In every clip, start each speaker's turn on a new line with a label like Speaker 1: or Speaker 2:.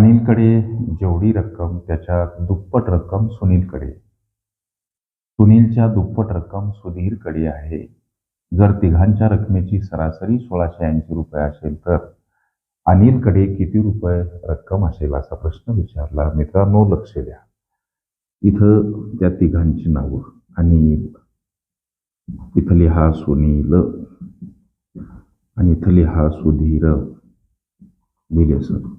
Speaker 1: अनिलकडे जेवढी रक्कम त्याच्या दुप्पट रक्कम सुनीलकडे. सुनीलच्या दुप्पट रक्कम सुधीरकडे आहे. जर तिघांच्या रकमेची सरासरी सोळाशे ऐंशी रुपये असेल तर. अनिलकडे किती रुपये रक्कम असेल असा प्रश्न विचारला. मित्रांनो लक्ष द्या. इथं त्या तिघांची नावं अनिल इथं लिहा सुनील आणि इथं लिहा सुधीर. दिले सर.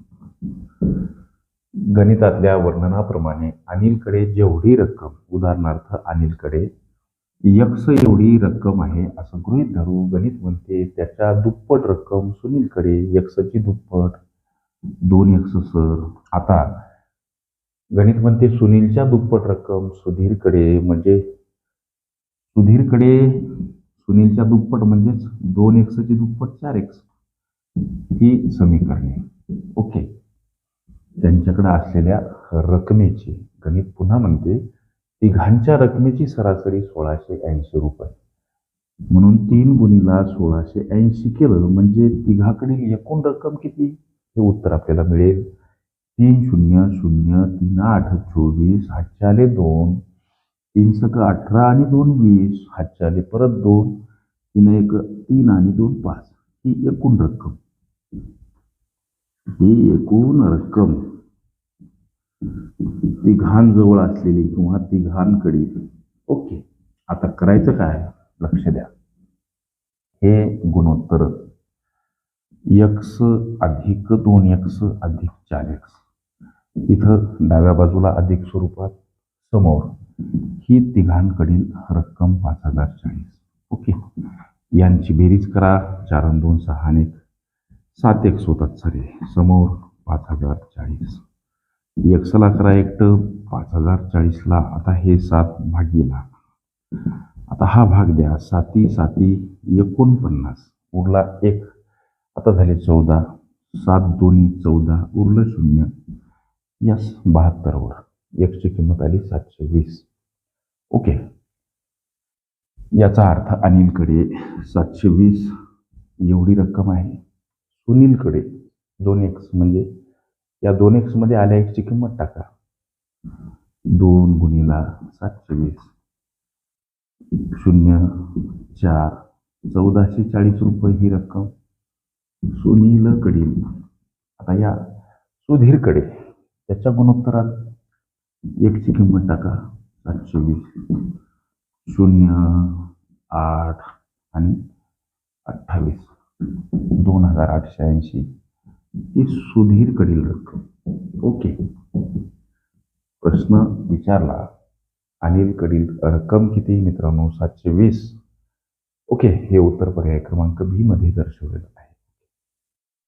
Speaker 1: गणितातल्या वर्णनाप्रमाणे अनिलकडे जेवढी रक्कम उदाहरणार्थ अनिलकडे यक्स एवढी रक्कम आहे असं गृहीत धरू गणित म्हणते त्याच्या दुप्पट रक्कम सुनीलकडे यक्सची दुप्पट दोन यक्स सर. आता गणित म्हणते सुनीलच्या दुप्पट रक्कम सुधीरकडे म्हणजे सुधीरकडे सुनीलच्या दुप्पट म्हणजेच दोन एक्सची दुप्पट चार एक्स ही समीकरणे. ओके. त्यांच्याकडे असलेल्या रकमेची गणित पुन्हा म्हणते तिघांच्या रकमेची सरासरी सोळाशे ऐंशी रुपये. म्हणून तीन गुणीला सोळाशे ऐंशी केलं म्हणजे तिघाकडील एकूण रक्कम किती? हे उत्तर आपल्याला मिळेल. तीन शून्य शून्य तीन आठ चोवीस हातचे आले दोन तीन सक अठरा आणि दोन वीस हातचे आले परत दोन तीन एक तीन आणि दोन पाच. ही एकूण रक्कम. ही एकूण रक्कम. तिघांजवळ असलेली किंवा तिघांकडील ओके. आता करायचं काय? लक्ष द्या. हे गुणोत्तर. यक्स अधिक दोन यक्स अधिक चार एक्स इथं डाव्या बाजूला अधिक स्वरूपात समोर. ही तिघांकडील रक्कम पाच हजार चाळीस. ओके. यांची बेरीज करा. चार दोन सहा आणि एक. सात एक्स होतात सारे समोर पाच हजार चाळीस. एक्सला अकरा एकटं पाच हजार चाळीसला आता हे सात भागीला. आता हा भाग द्या. साती साती एकोणपन्नास. उरला एक. आता झाले चौदा. सात दोन्ही चौदा. उरलं शून्य. यस बहात्तरवर एकची किंमत आली सातशे वीस. ओके. याचा अर्थ अनिलकडे सातशे वीस एवढी रक्कम आहे. सुनीलकडे दोन एक्स म्हणजे या दोन एक्समध्ये आल्या एक्सची किंमत टाका. दोन गुणीला सातशे वीस. शून्य चार. चौदाशे चाळीस रुपये ही रक्कम सुनीलकडील आता या सुधीरकडे त्याच्या गुणोत्तरात एकची किंमत टाका. सातशे वीस. शून्य आठ आणि अठ्ठावीस. दोन हजार आठशे ऐंशी. ही सुधीरकडील रक्कम. ओके. प्रश्न विचारला. अनिलकडील रक्कम किती? मित्रांनो सातशे वीस. ओके. हे उत्तर पर्याय क्रमांक बी मध्ये दर्शवलेलं आहे.